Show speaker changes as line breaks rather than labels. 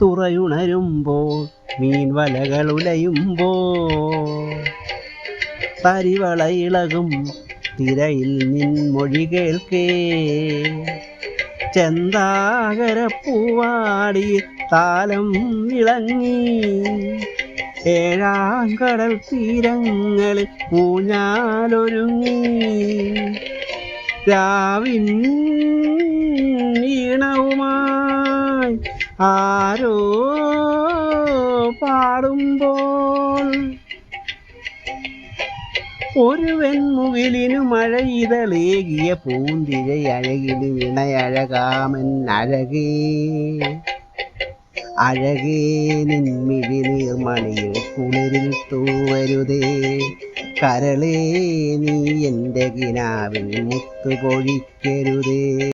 തുറയുണരുമ്പോൾ മീൻ വലകൾ ഉലയുമ്പോൾ. തരിവള ഇളകും തിരയിൽ നിൻ മൊഴി കേൾക്കേ. ചെന്താകര പൂവാടി താലം ഇളങ്ങി ഏഴാം കടൽ തീരങ്ങളിൽ ഊഞ്ഞാലൊരുങ്ങി. രാവിൻ ആരോ പാടുമ്പോൾ ഒരു വെൺമുകിലിനു മഴയിതളേകിയ ഇതളേകിയ അഴകിലും ഇണയഴകാമൻ അഴകേ. അഴകേ നിൻമിഴി നീർമണിയിൽ കുളിരിൽ തൂവരുതേ. കരളേ നീ എന്റെ കിനാവിൽ മുത്തു പൊഴിക്കരുതേ